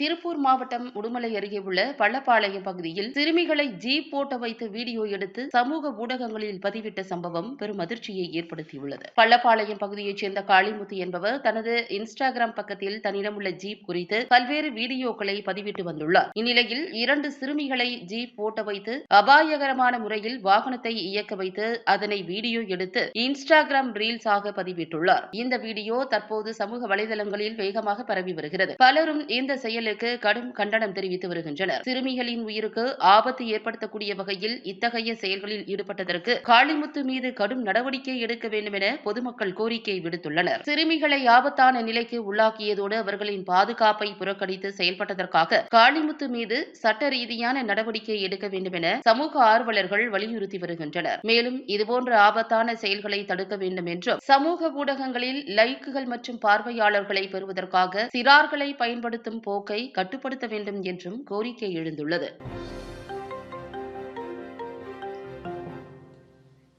திருப்பூர் மாவட்டம் உடுமலை அருகே உள்ள பள்ளப்பாளையம் பகுதியில் சிறுமிகளை ஜீப் போட்ட வைத்து வீடியோ எடுத்து சமூக ஊடகங்களில் பதிவிட்ட சம்பவம் பெரும் அதிர்ச்சியை ஏற்படுத்தியுள்ளது. பள்ளப்பாளையம் பகுதியைச் சேர்ந்த காளிமுத்து என்பவர் தனது இன்ஸ்டாகிராம் பக்கத்தில் தன்னிடம் உள்ள ஜீப் குறித்து பல்வேறு வீடியோக்களை பதிவிட்டு வந்துள்ளார். இந்நிலையில் இரண்டு சிறுமிகளை ஜீப் போட்ட வைத்து அபாயகரமான முறையில் வாகனத்தை இயக்க வைத்து அதனை வீடியோ எடுத்து இன்ஸ்டாகிராம் ரீல்ஸ் ஆக பதிவிட்டுள்ளார். இந்த வீடியோ தற்போது சமூக வலைதளங்களில் வேகமாக பரவி வருகிறது. பலரும் இந்த செயல் செயலுக்கு கடும் கண்டனம் தெரிவித்து வருகின்றனர். சிறுமிகளின் உயிருக்கு ஆபத்து ஏற்படுத்தக்கூடிய வகையில் இத்தகைய செயல்களில் ஈடுபட்டதற்கு காளிமுத்து மீது கடும் நடவடிக்கை எடுக்க வேண்டும் என பொதுமக்கள் கோரிக்கை விடுத்துள்ளனர். சிறுமிகளை ஆபத்தான நிலைக்கு உள்ளாக்கியதோடு அவர்களின் பாதுகாப்பை புறக்கணித்து செயல்பட்டதற்காக காளிமுத்து மீது சட்ட ரீதியான நடவடிக்கை எடுக்க வேண்டும் என சமூக ஆர்வலர்கள் வலியுறுத்தி வருகின்றனர். மேலும் இதுபோன்ற ஆபத்தான செயல்களை தடுக்க வேண்டும் என்றும் சமூக ஊடகங்களில் லைக்குகள் மற்றும் பார்வையாளர்களை பெறுவதற்காக சிறார்களை பயன்படுத்தும் போக்கை கட்டுப்படுத்த வேண்டும் என்றும் கோரிக்கை எழுந்துள்ளது.